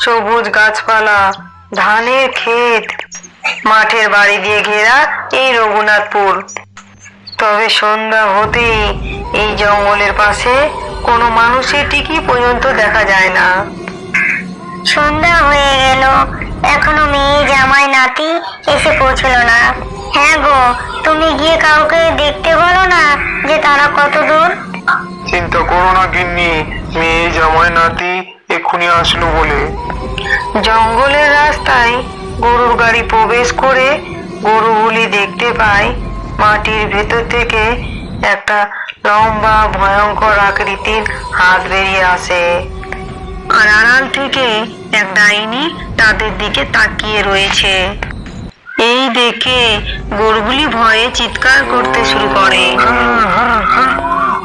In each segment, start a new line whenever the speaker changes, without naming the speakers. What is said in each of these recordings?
সবুজ গাছপালা ধানের ক্ষেত মাঠের বাড়ি দিয়ে ঘেরা এই রঘুনাথপুর। তবে সন্ধ্যা হতেই এই জঙ্গলের পাশে কোনো মানুষের টিকি পর্যন্ত দেখা যায় না।
সন্ধ্যা হয়ে গেল। এখনও মেয়ে জামাই নাতি এসে পৌঁছলো না। হ্যাঁ গো তুমি গিয়ে কাউকে দেখতে বলো না যে তারা কত দূর?
চিন্তা করো না গিন্নি মেয়ে জামাই নাতি এক্ষুনি আসলো বলে।
জঙ্গলের রাস্তায় গরুর গাড়ি প্রবেশ করে গরুগুলি দেখতে পায় মাটির ভেতর থেকে একটা লম্বা ভয়ঙ্কর আকৃতির হাত বেরিয়ে আসে। আর আড়াল থেকে এক ডাইনি তাদের দিকে তাকিয়ে রয়েছে। এই দেখে গরুগুলি ভয়ে চিৎকার করতে শুরু করে।
হ্যাঁ, হ্যাঁ, হ্যাঁ।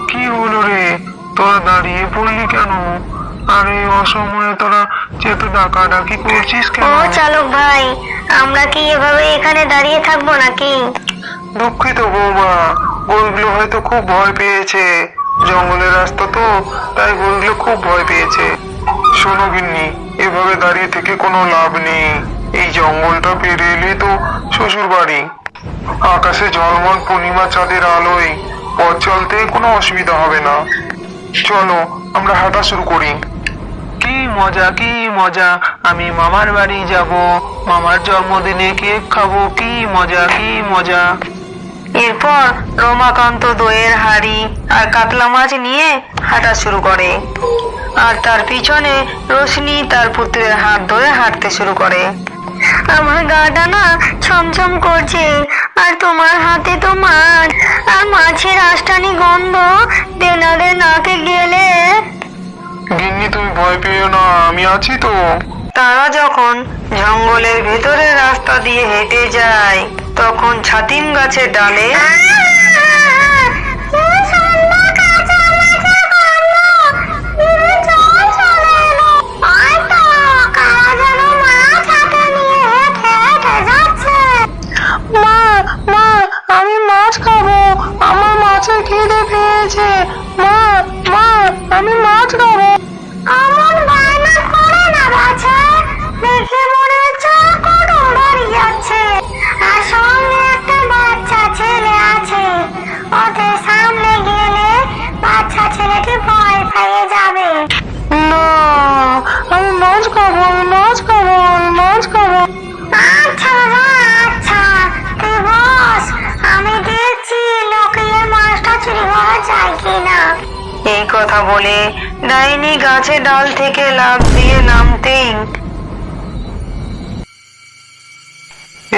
কি হলো রে? তোরা দাঁড়িয়ে পড়লি কেন? আরে অসময়ে তোরা যেহেতু ডাকাডাকি করছিস কেন?
ও চালক ভাই আমরা কি এভাবে এখানে দাঁড়িয়ে থাকব নাকি?
দুঃখিত বৌমা গরুগুলো হয়তো খুব ভয় পেয়েছে। জঙ্গলের রাস্তা তো তাই গরুগুলো খুব ভয় পেয়েছে। শোনো গিন্নি এভাবে দাঁড়িয়ে থেকে কোনো লাভ নেই। এই জঙ্গলটা পেরে এলে তো শ্বশুর বাড়ি আকাশে ঝলমল পূর্ণিমা চাঁদের আলোয় পথ চলতে কোনো অসুবিধা হবে না। চলো আমরা হাঁটা শুরু করি। কি মজা কি মজা? আমি মামার বাড়ি যাব। মামার জন্মদিনে কেক খাব। কি মজা কি মজা?
এরপর রমাকান্ত দইয়ের হাড়ি আর কাতলা মাছ নিয়ে হাঁটা শুরু করে। আর তার পিছনে রোশনি তার পুত্রের হাত ধরে হাঁটতে শুরু করে।
আমার গাটা না ছমছম করছে, আর তোমার হাতে তো মাছ। আর মাছের আষ্টানি গন্ধ দেনাদের নাকে গেলে
গিন্নি তুমি ভয় পেও না আমি আছি তো।
তারা যখন জঙ্গলের ভেতরের রাস্তা দিয়ে হেঁটে যায় তখন ছাতিম গাছের ডালে
মা মা আমি মাছ খাব।
কথা বলে ডাইনি গাছের ডাল থেকে লাফ দিয়ে নামতেই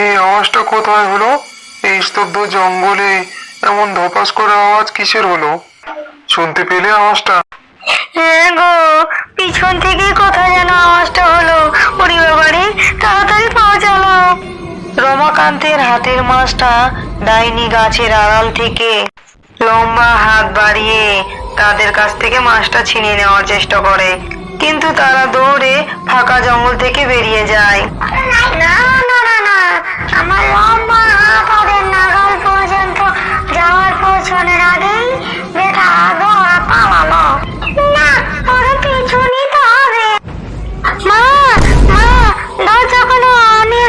এই আওয়াজটা কোথায় হলো? এই স্তব্ধ জঙ্গলে এমন ধপাস করে আওয়াজ কিসের হলো? শুনতে পেলে আওয়াজটা?
হ্যাঁ গো পিছন থেকে কোথায় যেন আওয়াজটা হলো? ওরে বাবারে তাড়াতাড়ি পাওয়া
রমাকান্তের হাতের মাছটা ডাইনি গাছের আড়াল থেকে লম্বা হাত বাড়িয়ে তাদের কাছ থেকে মাছটা ছিনিয়ে নেওয়ার চেষ্টা করে। কিন্তু তারা দৌড়ে ফাঁকা জঙ্গল থেকে বেরিয়ে যায়।
না না না না। আমার লম্বা হাত ওদের নাগাল পর্যন্ত যাওয়ার পৌঁছানোর আগেই বেটা পালালো। না ওরা পিছু নিতে হবে। মা মা দরজা খোলো আমি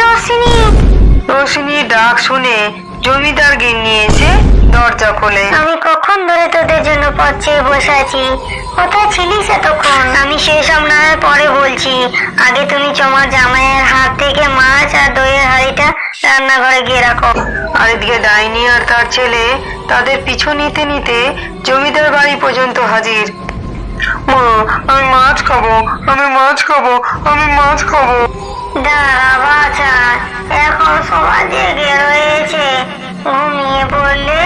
ডাক শুনে জমিদার গিন্নি এসে দরজা খোলে।
আমি কখন ধরে তোদের জন্য পথ চেয়ে বসে আছি? কোথায় ছিলিস এতক্ষণ? আমি সেসব না পরে বলছি। আগে তুমি তোমার জামাইয়ের হাত থেকে মাছ আর দইয়ের হাঁড়িটা রান্নাঘরে গিয়ে রাখো।
আর এদিকে ডাইনি আর তার ছেলে তাদের পিছু নিতে নিতে জমিদার বাড়ি পর্যন্ত হাজির।
মা আমি মাছ খাব আমি মাছ খাব আমি মাছ খাব।
দাঁড়া বাছা। এখন সবাই জেগে রয়েছে। ঘুমিয়ে পড়লে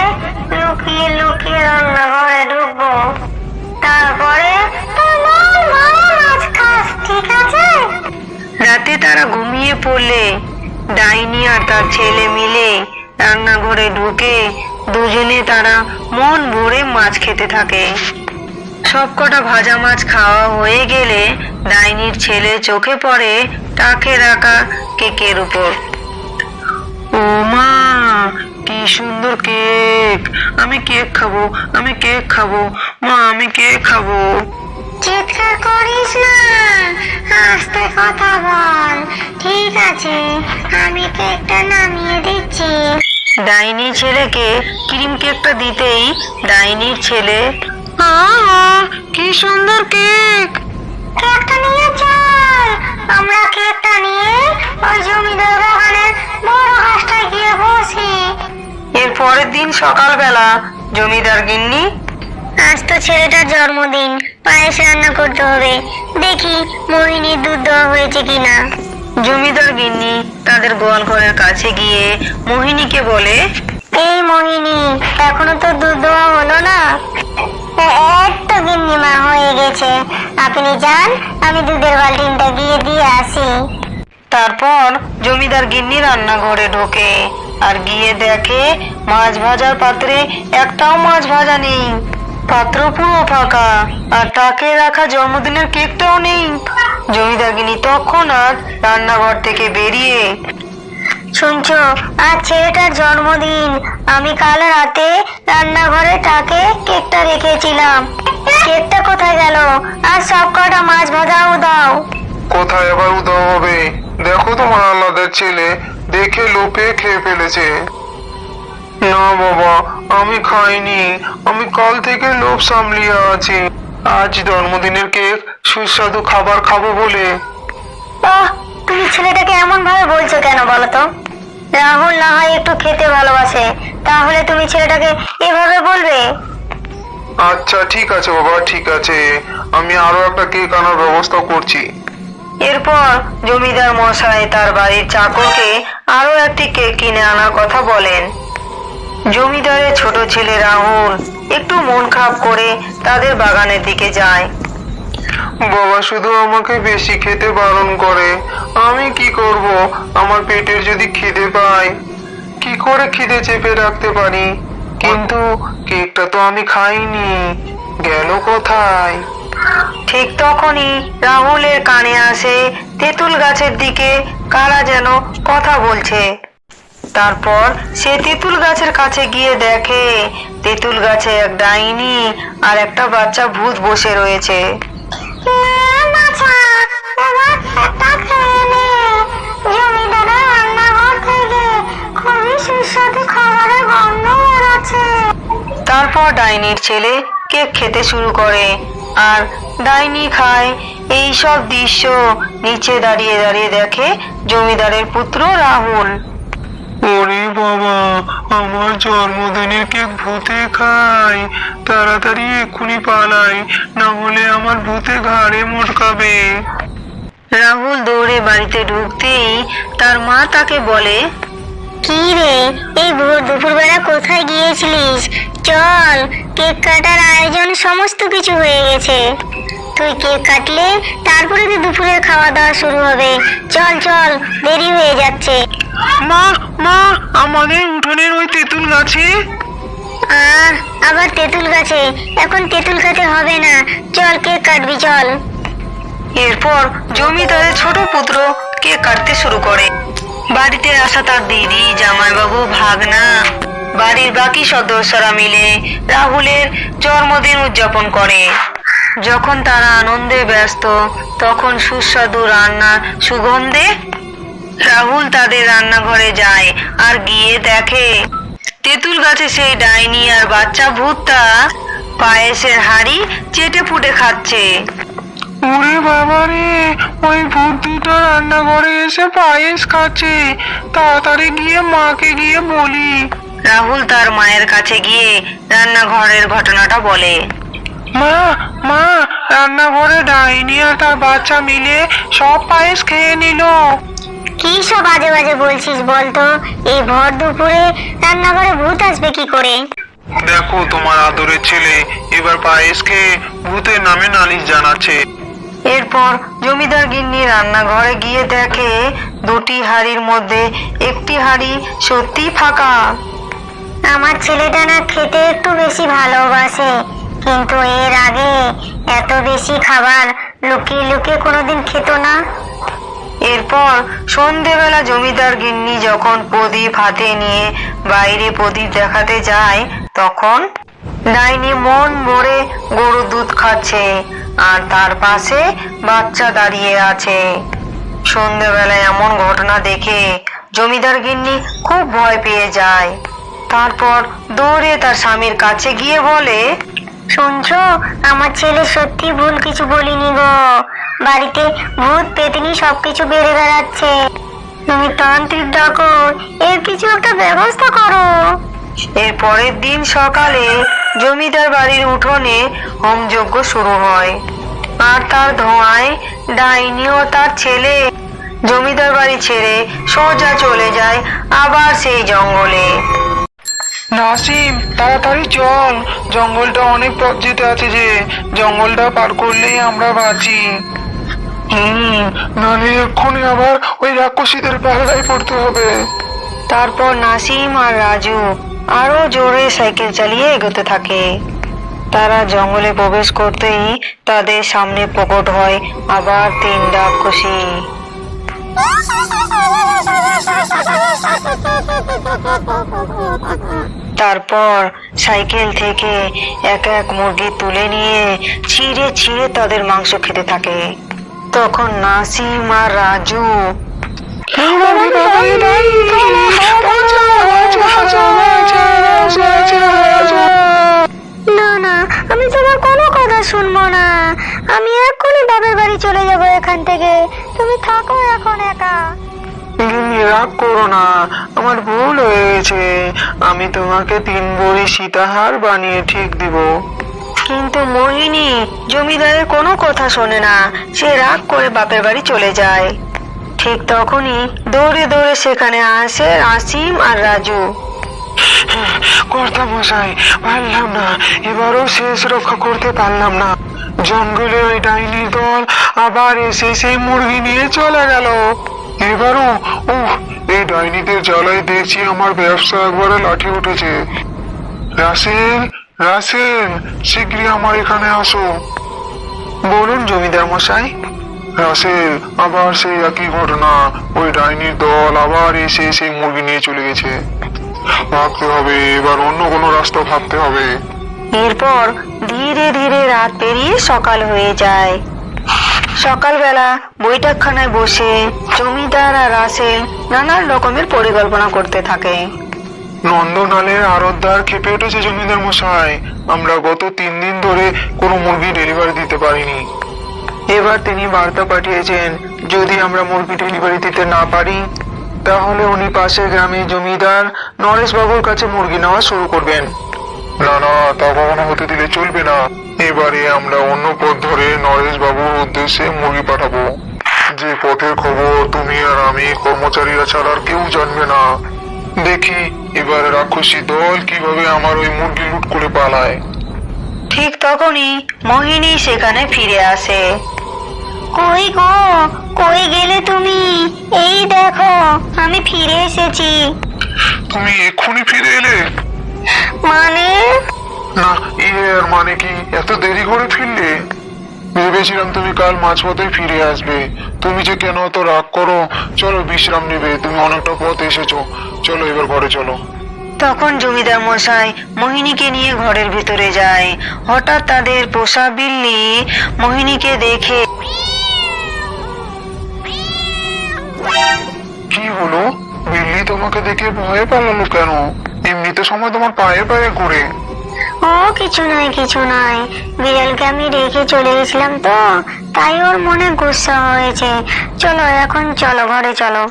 লুকিয়ে লুকিয়ে রান্নাঘরে ঢুকবো। তারপরে ঠিক আছে?
রাতে তারা ঘুমিয়ে পড়লে, ডাইনি আর তার ছেলে মিলে রান্নাঘরে ঢুকে দুজনে তারা মন ভরে মাছ খেতে থাকে। সবকটা ভাজা মাছ খাওয়া হয়ে গেলে ডাইনির ছেলে চোখে পড়ে টাকে রাখা কেকের উপর।
ও মা কি সুন্দর কেক? আমি কেক খাব আমি কেক খাব। মা আমি কেক খাব।
চিৎকার করিস না। আস্তে কথা আছে আমি কেকটা নামিয়ে দিচ্ছি।
ডাইনি ছেলেকে ক্রিম কেকটা দিতেই ডাইনির ছেলে
আহা কি সুন্দর কেক! কেকটা নিয়ে চল। আমরা কেকটা নিয়ে ওই জমিদার বাগানের গিয়ে বসি
এর পরের দিন সকালবেলা জমিদার গিন্নি
আজ তো ছেলেটার জন্মদিন পায়েস রান্না করতে হবে। দেখি মোহিনীর দুধ দেওয়া হয়েছে কিনা।
জমিদার গিন্নি তাদের গোয়াল ঘরের কাছে গিয়ে মোহিনীকে বলে
এই মোহিনী এখনও তো দুধ দেওয়া হলো না? একটু গিন্নিমা হয়ে গেছে। আপনি যান আমি দুধের বালতিনটা গিয়ে দিয়ে আসি।
তারপর জমিদার গিন্নি রান্নাঘরে ঢোকে আর গিয়ে দেখে মাছ ভাজার পাত্রে একটাও মাছ ভাজা নেই। পাত্র পুরো ফাঁকা আর তাকে রাখা জন্মদিনের কেকটাও নেই। জমিদার গিন্নি আর রান্নাঘর থেকে বেরিয়ে
শুনছো আজ ছেলেটার জন্মদিন। আমি কাল রাতে রান্নাঘরে তাকে কেকটা রেখেছিলাম। কেকটা কোথায় গেল? আর সব কটা মাছ ভাজাও দাও।
কোথায় আবার উধাও হবে? দেখো তোমার আল্লাদের ছেলে দেখে লোপে খেয়ে ফেলেছে। না বাবা আমি খাইনি আমি কাল থেকে লোভ সামলিয়ে আছি। আজ জন্মদিনের কেক সুস্বাদু খাবার খাব বলে।
আহ তুমি ছেলেটাকে এমন ভাবে বলছো কেন বলো তো? রাহুল না হয় একটু খেতে ভালোবাসে তাহলে তুমি ছেলেটাকে এভাবে বলবে?
আচ্ছা ঠিক আছে বাবা ঠিক আছে। আমি আরও একটা কেক আনার ব্যবস্থা করছি।
এরপর জমিদার মশাই তার বাড়ির চাকরকে আরও একটি কেক কিনে আনার কথা বলেন। জমিদারের ছোট ছেলে রাহুল একটু মন খারাপ করে তাদের বাগানের দিকে যায়।
বাবা শুধু আমাকে বেশি খেতে বারণ করে। আমি কি করব? আমার পেটের যদি খিদে পায়, কি করে খিদে চেপে রাখতে পারি? কিন্তু কেকটা তো আমি খাইনি। গেল কোথায়?
ঠিক তখনই রাহুলের কানে আসে তেঁতুল গাছের দিকে, কারা যেন কথা বলছে। তারপর সে তেঁতুল গাছের কাছে গিয়ে দেখে, তেঁতুল গাছে এক ডাইনি আর একটা বাচ্চা ভূত বসে রয়েছে। তারপর ডাইনির ছেলে কেক খেতে শুরু করে। আর ডাইনি খায়। এই সব দৃশ্য নিচে দাঁড়িয়ে দাঁড়িয়ে দেখে জমিদারের পুত্র রাহুল।
ওরে বাবা আমার জন্মদিনের কেক ভূতে খায়। তাড়াতাড়ি এক্ষুনি পালাই না হলে আমার ভূতে ঘাড়ে মোটকাবে।
রাহুল দৌড়ে বাড়িতে ঢুকতেই তার মা তাকে বলে
কি রে? এই দুপুরবেলা কোথায় গিয়েছিলিস? চল কেক কাটার আয়োজন সমস্ত কিছু হয়ে গেছে। তুই কেক কাটলে তারপরে তো দুপুরের খাওয়া দাওয়া শুরু হবে। চল চল দেরি হয়ে যাচ্ছে।
মা মা আমাদের উঠোনের ওই তেঁতুল গাছে?
আহ আবার তেঁতুল গাছে। এখন তেঁতুল খেতে হবে না। চল কেক কাটবি চল।
এরপর জমিদারের ছোট পুত্র কেক কাটতে শুরু করে। বাড়িতে আসা তার দিদি, জামাইবাবু, ভাগনা, বাড়ির বাকি সদস্যরা মিলে রাহুলের জন্মদিন উদযাপন করে। যখন তারা আনন্দে ব্যস্ত, তখন সুস্বাদু রান্নার সুগন্ধে রাহুল তাদের রান্নাঘরে যায় আর গিয়ে দেখে, তেঁতুল গাছে সেই ডাইনি আর বাচ্চা ভূতটা পায়েসের হাড়ি চেটে পুটে খাচ্ছে।
ওরে বাবা রে ওই ভূত দুটো রান্নাঘরে এসে পায়েস খাচ্ছে। তাড়াতাড়ি গিয়ে মাকে গিয়ে বলি।
রাহুল তার মায়ের কাছে গিয়ে রান্নাঘরের ঘটনাটা বলে।
মা মা রান্নাঘরে ডাইনি আর তার বাচ্চা মিলে সব পায়েস খেয়ে নিল।
কি সব বাজে বাজে বলছিস বলতো? এই ভর দুপুরে রান্নাঘরে ভূত আসবে কি করে?
দেখো তোমার আদরের ছেলে এবার পায়েস খেয়ে ভূতের নামে নালিশ জানাচ্ছে।
এরপর জমিদার গিন্নি রান্নাঘরে গিয়ে দেখে দুটি হাড়ির মধ্যে একটি হাড়ি সত্যি ফাঁকা।
আমার ছেলেটা না খেতে একটু বেশি ভালোবাসে কিন্তু এর আগে এত বেশি খাবার লুকিয়ে লুকিয়ে কোনোদিন খেত না।
এরপর সন্ধেবেলা জমিদার গিন্নি যখন প্রদীপ হাতে নিয়ে বাইরে প্রদীপ দেখাতে যায় তখন ডাইনি মন ভরে গরু দুধ খাচ্ছে। আর তার পাশে বাচ্চা দাঁড়িয়ে আছে। সন্ধ্যেবেলায় এমন ঘটনা দেখে জমিদার গিন্নি খুব ভয় পেয়ে যায়। তারপর দৌড়ে তার স্বামীর কাছে গিয়ে বলে,
শুনছো, আমার ছেলে সত্যি ভুল কিছু বলিনি গো। বাড়িতে ভূত, পেতনি সবকিছু বেড়ে বেড়াচ্ছে। তুমি তান্ত্রিক ডাকো, এর কিছু একটা ব্যবস্থা করো।
এর পরের দিন সকালে জমিদার বাড়ির উঠোনে হোমযজ্ঞ শুরু হয়। আর তার ধোঁয়ায় ডাইনি ও তার ছেলে জমিদার বাড়ি ছেড়ে সোজা চলে যায় আবার সেই জঙ্গলে।
নাসিম, তাড়াতাড়ি চল। জঙ্গলটা অনেক পথ যেতে আছে যে, জঙ্গলটা পার করলেই আমরা বাঁচি। হুম নালে এক্ষুনি আবার ওই রাক্ষসীদের পাহাড়ায় পড়তে হবে।
তারপর নাসিম আর রাজু আরও জোরে সাইকেল চালিয়ে এগোতে থাকে। তারা জঙ্গলে প্রবেশ করতেই তাদের সামনে প্রকট হয় আবার তিন রাক্ষসী তারপর সাইকেল থেকে এক এক মুরগি তুলে নিয়ে ছিঁড়ে ছিঁড়ে তাদের মাংস খেতে থাকে। তখন নাসিম আর রাজু
না না আমি তোমার কোনো কথা শুনব না। আমি এক্ষুনি বাবার বাড়ি চলে যাব এখান থেকে। তুমি থাকো এখন একা।
রাগ করো না আমার ভুল হয়ে গেছে আমি তোমাকে তিন বড়ি সীতাহার বানিয়ে ঠিক দিব।
কিন্তু মোহিনী জমিদারের কোনো কথা শোনে না। সে রাগ করে বাপের বাড়ি চলে যায়। ঠিক তখনই দৌড়ে দৌড়ে সেখানে আসে আসিম আর রাজু।
কর্তা মশাই, পারলাম না। এবারও শেষ রক্ষা করতে পারলাম না। জঙ্গলে ওই দল আবার এসে সেই মুরগি নিয়ে চলে গেল। এবারও এই ডাইনিদের জ্বালায় দেখছি আমার ব্যবসা একবারে লাঠি উঠেছে। রাসেল রাসেল শীঘ্রই আমার এখানে আসো। বলুন জমিদার মশাই। রাসেল আবার সেই একই ঘটনা। ওই ডাইনির দল আবার এসে সেই মুরগি নিয়ে চলে গেছে। ভাবতে হবে এবার অন্য কোনো রাস্তা ভাবতে হবে।
এরপর ধীরে ধীরে রাত পেরিয়ে সকাল হয়ে যায়। সকালবেলা বৈঠকখানায় বসে জমিদার আর রাসেল নানান রকমের পরিকল্পনা করতে থাকে।
নন্দনালের আরতদার খেপে উঠেছে জমিদার মশাই। আমরা গত তিন দিন ধরে কোনো মুরগি ডেলিভারি দিতে পারিনি। এবার তিনি বার্তা পাঠিয়েছেন যদি আমরা মুরগি ডেলিভারি দিতে না পারি তাহলে উনি পাশের গ্রামে জমিদার নরেশ বাবুর কাছে মুরগি নেওয়া শুরু করবেন। না না তা কখনো হতে দিলে চলবে না। এবারে আমরা অন্য পথ ধরে নরেশ বাবুর উদ্দেশ্যে মুরগি পাঠাবো। যে পথের খবর তুমি আর আমি কর্মচারীরা ছাড়া আর কেউ জানবে না। দেখি এবার রাক্ষসী দল কীভাবে আমার ওই মুরগি লুট করে পালায়।
ঠিক তখনই মোহিনী সেখানে ফিরে আসে।
কই গো? কই গেলে তুমি? এই দেখো আমি ফিরে এসেছি।
তুমি এক্ষুনি ফিরে এলে?
মানে?
না এর মানে কি? এত দেরি করে ফিরলে? ভেবেছিলাম তুমি কাল মাঝপথে ফিরে আসবে। তুমি যে কেন অত রাগ করো? চলো বিশ্রাম নেবে। তুমি অনেকটা পথ এসেছ। চলো এবার ঘরে চলো।
তখন জমিদার মশাই মোহিনীকে নিয়ে ঘরের ভিতরে যায়। হঠাৎ তাদের পোষা বিল্লি মোহিনীকে দেখে
কি হলো? বিল্লি তোমাকে দেখে ভয়ে পালালো কেন? এমনিতে সময় তোমার পায়ে পায়ে ঘুরে।
ও কিছু নয় কিছু নয়। বিড়ালকে আমি রেখে চলে গেছিলাম তো তাই ওর মনে গুসা হয়েছে। চলো এখন চলো ঘরে চলো।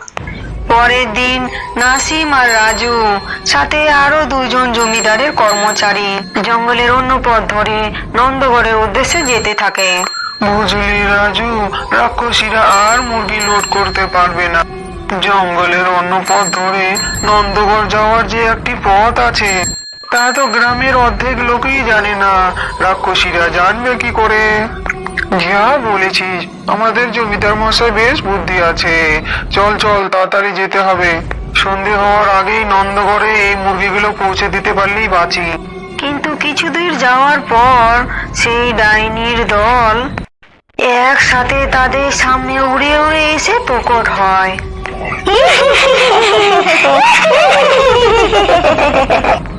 পরের দিন নাসিম আর রাজু সাথে আরও দুজন জমিদারের কর্মচারী জঙ্গলের অন্য পথ ধরে নন্দগড়ের উদ্দেশ্যে যেতে থাকে।
বুঝলি রাজু, রাক্ষসীরা আর মুরগি লোড করতে পারবে না। জঙ্গলের অন্য পথ ধরে নন্দগড় যাওয়ার যে একটি পথ আছে, তা তো গ্রামের অর্ধেক লোকই জানে না। রাক্ষসীরা জানবে কি করে? যা বলেছিস, আমাদের জমিদার মশাই বেশ বুদ্ধি আছে। চল চল, তাড়াতাড়ি যেতে হবে। সন্ধে হওয়ার আগেই নন্দগড়ে এই মুরগিগুলো পৌঁছে দিতে পারলেই বাঁচি।
কিন্তু কিছু দূর যাওয়ার পর সেই ডাইনির দল একসাথে তাদের সামনে উড়ে উড়ে এসে প্রকট হয়।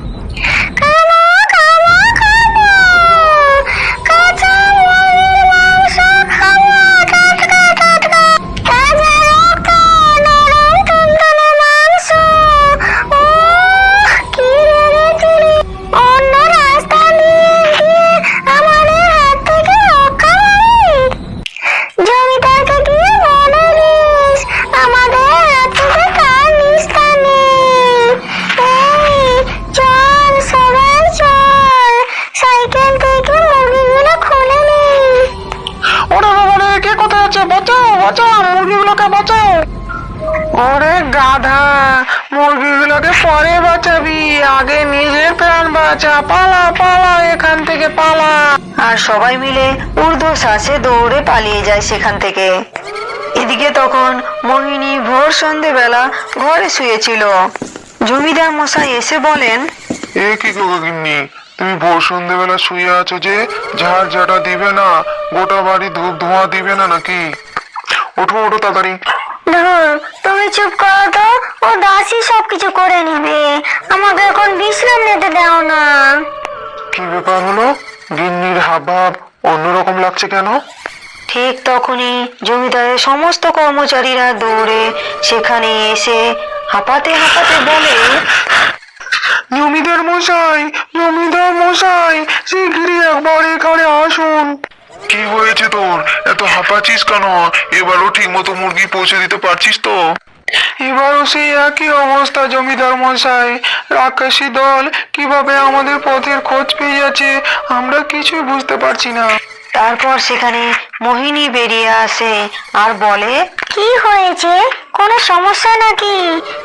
বাঁচাও মুরগিগুলোকে বাঁচাও ওরে গাধা, মুরগিগুলোকে পরে বাঁচাবি, আগে নিজের প্রাণ বাঁচা, পালা পালা, এখান থেকে পালা।
আর সবাই মিলে ঊর্ধ্বশ্বাসে দৌড়ে পালিয়ে যায় সেখান থেকে। এদিকে তখন মোহিনী ভোর সন্ধেবেলা ঘরে শুয়েছিল। জমিদার মশাই এসে বলেন,
এ কি তুমি ভোর সন্ধ্যেবেলা শুয়ে আছো যে ঝাড় ঝাঁটা দিবে না, গোটা বাড়ি ধূপ ধোঁয়া দিবে না নাকি? ওঠো ওঠো তাড়াতাড়ি।
ধুর তুমি চুপ করো তো। ও দাসী সবকিছু করে নিবে। আমাকে এখন বিশ্রাম নিতে দাও না।
কি ব্যাপার হলো? গিন্নির হাবভাব অন্যরকম লাগছে কেন?
ঠিক তখনই জমিদারের সমস্ত কর্মচারীরা দৌড়ে সেখানে এসে হাঁপাতে হাঁপাতে বলে
জমিদার মশাই জমিদার মশাই শিগগিরই একবার এখানে আসুন। কি হয়েছে তোর? এত হাঁপাচ্ছিস কেন? এবারও ঠিক মতো মুরগি পৌঁছে দিতে পারছিস তো? এবারও সেই একই অবস্থা, জমিদার মশাই। রাক্ষসী দল কীভাবে আমাদের পথের খোঁজ পেয়ে যাচ্ছে, আমরা কিছুই বুঝতে পারছি না।
তারপর সেখানে মোহিনী বেরিয়ে আসে আর বলে
কি হয়েছে? কোনো সমস্যা নাকি?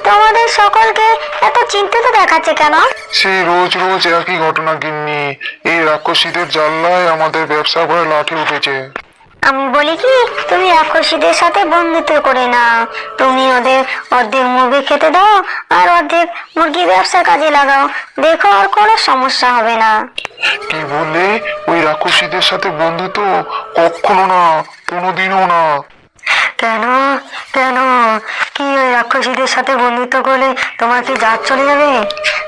তোমাদের সকলকে এত চিন্তিত দেখাচ্ছে কেন?
সে রোজ রোজ একই ঘটনা গিন্নি। এই রাক্ষসীদের জাল্লায় আমাদের ব্যবসা করে লাঠি উঠেছে।
আমি বলি কি তুমি রাক্ষসীদের সাথে বন্ধুত্ব করে নাও। তুমি ওদের অর্ধেক মুরগি খেতে দাও আর অর্ধেক মুরগি ব্যবসার কাজে লাগাও। দেখো আর কোনো সমস্যা হবে না।
কি বললে? ওই রাক্ষসীদের সাথে বন্ধুত্ব কখনো না কোনোদিনও না।
কেন? কেন? কি ওই রাক্ষসীদের সাথে বন্ধুত্ব করলে তোমার কি জাত চলে যাবে?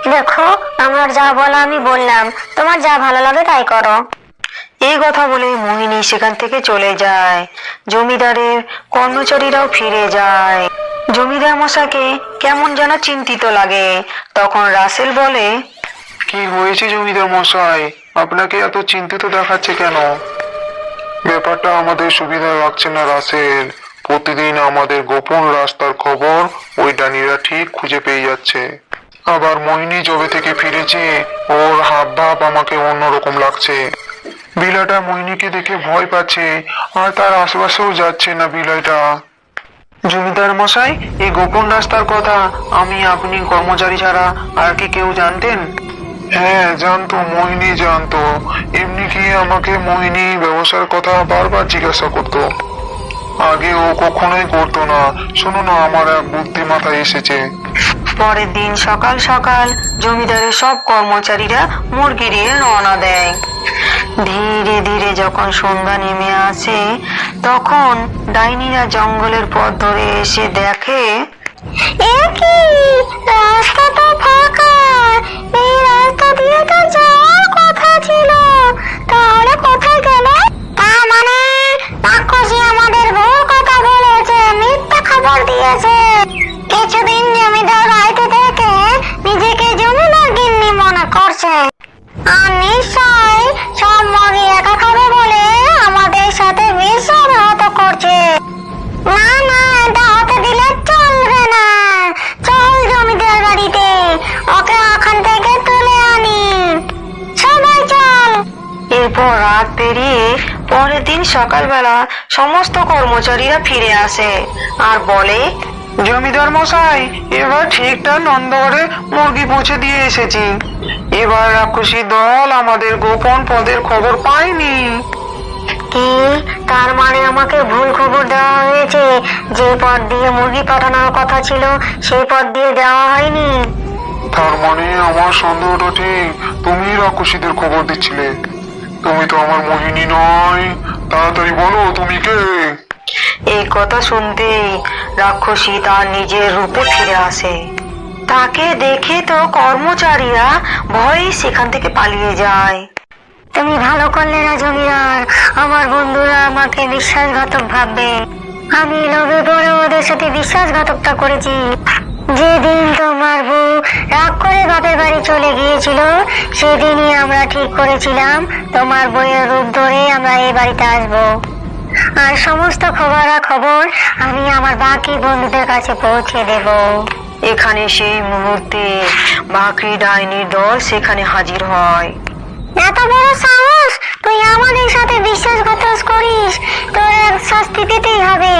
দেখো আমার যা বলা আমি বললাম। তোমার যা ভালো লাগে তাই করো।
এই কথা বলে মোহিনী সেখান থেকে চলে যায়। জমিদারের কর্মচারীরাও ফিরে যায়। জমিদার মশাকে কেমন যেন চিন্তিত লাগে। তখন রাসেল বলে,
কি হয়েছে জমিদার মশাই? আপনাকে এত চিন্তিত দেখাচ্ছে কেন? ব্যাপারটা আমাদের সুবিধা লাগছে না রাসেল। প্রতিদিন আমাদের গোপন রাস্তার খবর ওই ডানিরা ঠিক খুঁজে পেয়ে যাচ্ছে। আবার মোহিনী জবে থেকে ফিরেছে, ওর হাব ভাব আমাকে অন্যরকম লাগছে। বিলাটা মোহিনীকে দেখে ভয় পাচ্ছে, আর তার আশেপাশেও যাচ্ছে না বিলাইটা জমিদার মশাই এই গোপন রাস্তার কথা আমি আপনি কর্মচারী ছাড়া আর কি কেউ জানতেন? হ্যাঁ জানতো মোহিনী জানতো। এমনি কি আমাকে মোহিনী ব্যবসার কথা বারবার জিজ্ঞাসা করতো? আগে ও কখনোই করতো না। শোনো না, আমার এক বুদ্ধি মাথায় এসেছে।
পরের দিন সকাল সকাল জমিদারের সব কর্মচারীরা মুরগি নিয়ে রওনা দেয়। ধীরে ধীরে যখন সন্ধ্যা নেমে আসে, তখন ডাইনিরা জঙ্গলের পথ ধরে এসে দেখে
রাস্তা তো ফাঁকা। এই রাস্তা দিয়ে তো যাওয়ার কথা ছিল। তাহলে কোথায় গেল? তার মানে রাক্ষসী আমাদের ভুল কথা বলেছে, মিথ্যা খবর দিয়েছে। কিছুদিন জমিদার বাড়িতে থেকে নিজেকে জমিদার গিন্নি মনে করছে। আর নিশ্চয় সব একা খাবে বলে আমাদের সাথে বিশ্বাসঘাত করছে। না না, এটা হতে দিলে চলবে না। চল জমিদার বাড়িতে, ওকে ওখান থেকে তুলে আনি। সবাই চল।
এরপর রাত পেরিয়ে পরের দিন সকালবেলা সমস্ত কর্মচারীরা ফিরে আসে। আর বলে
জমিদার মশাই এবার ঠিকঠাক নন্দগড়ে মুরগি পৌঁছে দিয়ে এসেছি। এবার রাক্ষসী দল আমাদের গোপন পদের খবর পায়নি।
কি? তার মানে আমাকে ভুল খবর দেওয়া হয়েছে? যে পথ দিয়ে মুরগি পাঠানোর কথা ছিল সেই পথ দিয়ে দেওয়া হয়নি।
তার মানে আমার সন্দেহটা ঠিক। তুমি রাক্ষসীদের খবর দিচ্ছিলে। তুমি তো আমার মোহিনী নয়। তাড়াতাড়ি বলো তুমি কে?
এই কথা শুনতেই রাক্ষসী তার নিজের রূপে ফিরে আসে। তাকে দেখে তো কর্মচারীরা ভয়ে সেখান থেকে পালিয়ে যায়।
তুমি ভালো করলে না জমিদার, আমার বন্ধুরা আমাকে বিশ্বাসঘাতক ভাববে। আমি লোভে পড়ে ওদের সাথে বিশ্বাসঘাতকতা করেছি। যেদিন তোমার বউ রাগ করে বাপের বাড়ি চলে গিয়েছিল, সেদিনই আমরা ঠিক করেছিলাম, তোমার বইয়ের রূপ ধরে আমরা এই বাড়িতে আসব। আর সমস্ত খবরা খবর আমি আমার বাকি বন্ধুদের কাছে পৌঁছে দেবো।
এখানে সেই মুহূর্তে বাকরি ডাইনির দল সেখানে হাজির হয়।
এত বড় সাহস! তুই আমাদের সাথে বিশ্বাসঘাতক করিস? তোর এক শাস্তি পেতেই হবে।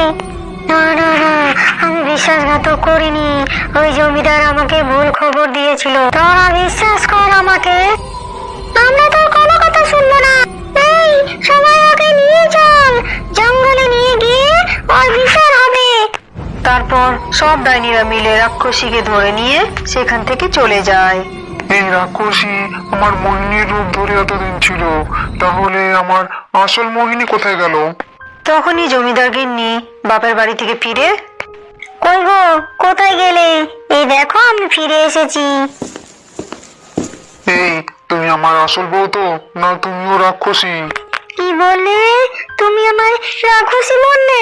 বিশ্বাসঘাতক করিনি। ওই জমিদার আমাকে ভুল খবর দিয়েছিল। তোরা বিশ্বাস কর আমাকে। আমরা তোর বিচার হবে।
তারপর সব ডাইনিরা মিলে রাক্ষসীকে ধরে নিয়ে সেখান থেকে চলে যায়।
এই রাক্ষসী আমার মোহিনীর রূপ ধরে এতদিন ছিল তাহলে আমার আসল মোহিনী কোথায় গেল?
তখনই জমিদার গিন্নি বাপের বাড়ি থেকে ফিরে
কই গো কোথায় গেলে? এই দেখো আমি ফিরে এসেছি।
এই তুমি আমার আসল বউ তো না তুমিও রাক্ষসী?
কি বললে তুমি আমায় রাক্ষসী বললে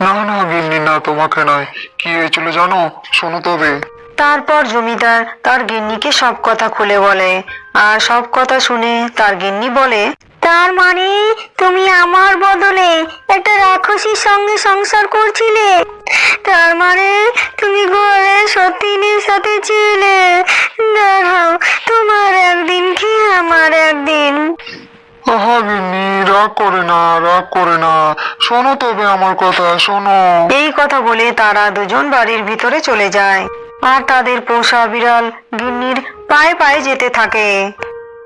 না না গিন্নি না তোমাকে নয়। কি হয়েছিল জানো? শোনো তবে।
তারপর জমিদার তার গিন্নিকে সব কথা খুলে বলে। আর সব কথা শুনে তার গিন্নি বলে
তার মানে তুমি আমার বদলে একটা রাক্ষসীর সঙ্গে সংসার করছিলে? তার মানে তুমি ঘরে সতীনের সাথে ছিলে? দাঁড়াও তোমার একদিন কি আমার একদিন?
আহা গিন্নি রাগ করে না, রাগ করে না। শোনো তবে আমার কথা, শোনো।
এই কথা বলে তারা দুজন বাড়ির ভিতরে চলে যায়। আর তাদের পোষা বিড়াল গিন্নির পায়ে পায়ে যেতে থাকে।